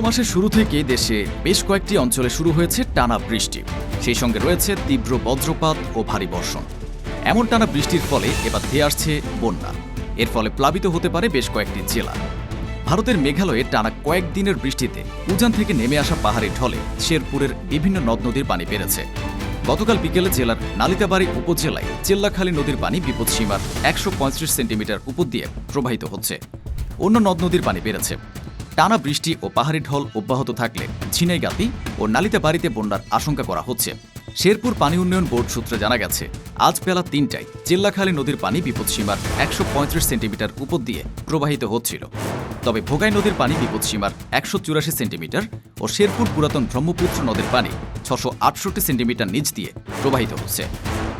মাসের শুরু থেকে দেশে বেশ কয়েকটি অঞ্চলে শুরু হয়েছে টানা বৃষ্টি। সেই সঙ্গে রয়েছে তীব্র বজ্রপাত ও ভারী বর্ষণ। এমন টানা বৃষ্টির ফলে এবার ধেয়ে আসছে বন্যা। এর ফলে প্লাবিত হতে পারে বেশ কয়েকটি জেলা। ভারতের মেঘালয়ে টানা কয়েকদিনের বৃষ্টিতে উজান থেকে নেমে আসা পাহাড়ি ঢলে শেরপুরের বিভিন্ন নদ নদীর পানি বেড়েছে। গতকাল বিকেলে জেলার নালিতাবাড়ি উপজেলায় চেল্লাখালী নদীর পানি বিপদসীমার একশো পঁয়ত্রিশ সেন্টিমিটার উপর দিয়ে প্রবাহিত হচ্ছে। অন্য নদ নদীর পানি বেড়েছে। টানা বৃষ্টি ও পাহাড়ি ঢল অব্যাহত থাকলে ঝিনাইগাতি ও নালিতাবাড়িতে বন্যার আশঙ্কা করা হচ্ছে। শেরপুর পানি উন্নয়ন বোর্ড সূত্রে জানা গেছে, আজ বেলা তিনটায় চিল্লাখালী নদীর পানি বিপদসীমার একশো পঁয়ত্রিশ সেন্টিমিটার উপর দিয়ে প্রবাহিত হচ্ছিল। তবে ভোগাই নদীর পানি বিপদসীমার একশো চুরাশি সেন্টিমিটার ও শেরপুর পুরাতন ব্রহ্মপুত্র নদীর পানি ছশো আটষট্টি সেন্টিমিটার নিচ দিয়ে প্রবাহিত হচ্ছে।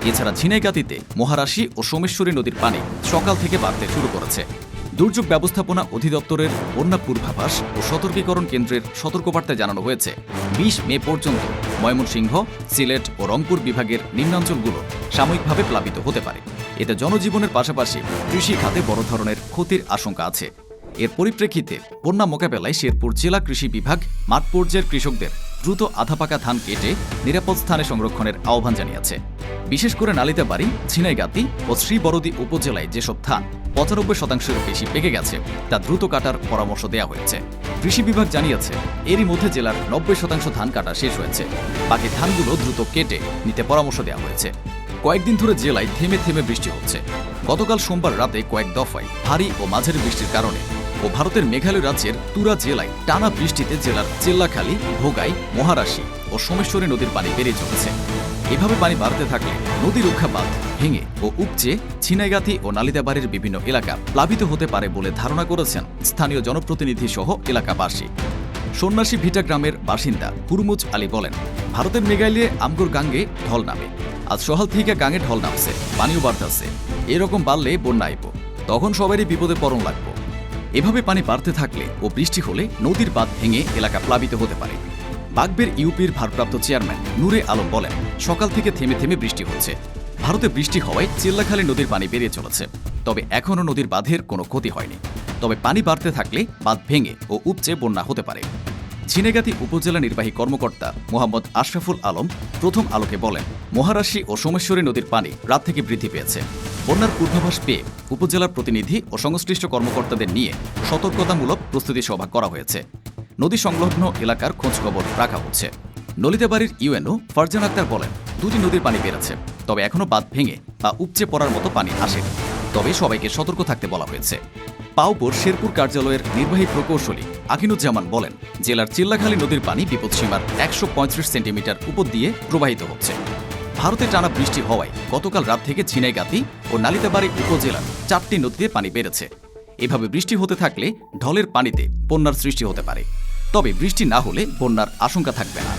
এছাড়া ঝিনাইগাতিতে মহারাশি ও সোমেশ্বরী নদীর পানি সকাল থেকে বাড়তে শুরু করেছে। দুর্যোগ ব্যবস্থাপনা অধিদপ্তরের বন্যা পূর্বাভাস ও সতর্কীকরণ কেন্দ্রের সতর্কবার্তায় জানানো হয়েছে। বিশ মে পর্যন্ত ময়মনসিংহ, সিলেট ও রংপুর বিভাগের নিম্নাঞ্চলগুলো সাময়িকভাবে প্লাবিত হতে পারে। এতে জনজীবনের পাশাপাশি কৃষি খাতে বড় ধরনের ক্ষতির আশঙ্কা আছে। এর পরিপ্রেক্ষিতে বন্যা মোকাবেলায় শেরপুর জেলা কৃষি বিভাগ, মাঠ পর্যায়ের কৃষকদের দ্রুত আধাপাকা ধান কেটে নিরাপদ স্থানে সংরক্ষণের আহ্বান জানিয়েছে। বিশেষ করে নালিতাবাড়ি, ঝিনাইগাতি ও শ্রীবরদী উপজেলায় যেসব ধান পঁচানব্বই শতাংশের বেশি পেকে গেছে, তা দ্রুত কাটার পরামর্শ দেওয়া হয়েছে। কৃষি বিভাগ জানিয়েছে, এরই মধ্যে জেলার নব্বই শতাংশ ধান কাটা শেষ হয়েছে। বাকি ধানগুলো দ্রুত কেটে নিতে পরামর্শ দেওয়া হয়েছে। কয়েকদিন ধরে জেলায় থেমে থেমে বৃষ্টি হচ্ছে। গতকাল সোমবার রাতে কয়েক দফায় ভারী ও মাঝারি বৃষ্টির কারণে ও ভারতের মেঘালয় রাজ্যের তুরা জেলায় টানা বৃষ্টিতে জেলার চেল্লাখালী, ভোগাই, মহারাশি ও সোমেশ্বরী নদীর পানি বেড়ে চলেছে। এভাবে পানি বাড়তে থাকলে নদী রক্ষা বাঁধ ভেঙে ও উপচে ছিনাইগাতি ও নালিতাবাড়ির বিভিন্ন এলাকা প্লাবিত হতে পারে বলে ধারণা করেছেন স্থানীয় জনপ্রতিনিধি সহ এলাকাবাসী। সন্ন্যাসী ভিটা গ্রামের বাসিন্দা হুরমুজ আলী বলেন, ভারতের মেঘালয়ে আমগুর গাঙ্গে ঢল নামে। আজ সহাল থেকে গাঙ্গে ঢল নামছে, পানিও বাড়তেছে। এরকম বাড়লে বন্যা আইব। তখন সবারই বিপদে পরণ লাগবো। এভাবে পানি বাড়তে থাকলে ও বৃষ্টি হলে নদীর বাঁধ ভেঙে এলাকা প্লাবিত হতে পারে। বাগবের ইউপির ভারপ্রাপ্ত চেয়ারম্যান নূরে আলম বলেন, সকাল থেকে থেমে থেমে বৃষ্টি হচ্ছে। ভারতে বৃষ্টি হওয়ায় চিল্লাখালী নদীর পানি বেরিয়ে চলেছে। তবে এখনও নদীর বাঁধের কোনো ক্ষতি হয়নি। তবে পানি বাড়তে থাকলে বাঁধ ভেঙে ও উপচে বন্যা হতে পারে। ঝিনেগাতি উপজেলা নির্বাহী কর্মকর্তা মোহাম্মদ আশরাফুল আলম প্রথম আলোকে বলেন মহারাশি ও সোমেশ্বরী নদীর পানি রাত থেকে বৃদ্ধি পেয়েছে। বন্যার পূর্বাভাস পেয়ে উপজেলার প্রতিনিধি ও সংশ্লিষ্ট কর্মকর্তাদের নিয়ে সতর্কতামূলক প্রস্তুতি সভা করা হয়েছে। নদী সংলগ্ন এলাকার খোঁজখবর রাখা হচ্ছে। নলিতাবাড়ির ইউএনও ফারজান আক্তার বলেন, দুটি নদীর পানি বেড়েছে, তবে এখনও বাঁধ ভেঙে বা উপচে পড়ার মতো পানি আসেনি। তবে সবাইকে সতর্ক থাকতে বলা হয়েছে। পাউপুর শেরপুর কার্যালয়ের নির্বাহী প্রকৌশলী আকিনুজ্জামান বলেন, জেলার চিল্লাখালী নদীর পানি বিপদসীমার একশো পঁয়ত্রিশ সেন্টিমিটার উপর দিয়ে প্রবাহিত হচ্ছে। ভারতে টানা বৃষ্টি হওয়ায় গতকাল রাত থেকে ছিনাইগাতি ও নালিতাবাড়ি উপজেলার চারটি নদীতে পানি বেড়েছে। এভাবে বৃষ্টি হতে থাকলে ঢলের পানিতে বন্যার সৃষ্টি হতে পারে। তবে বৃষ্টি না হলে বন্যার আশঙ্কা থাকবে না।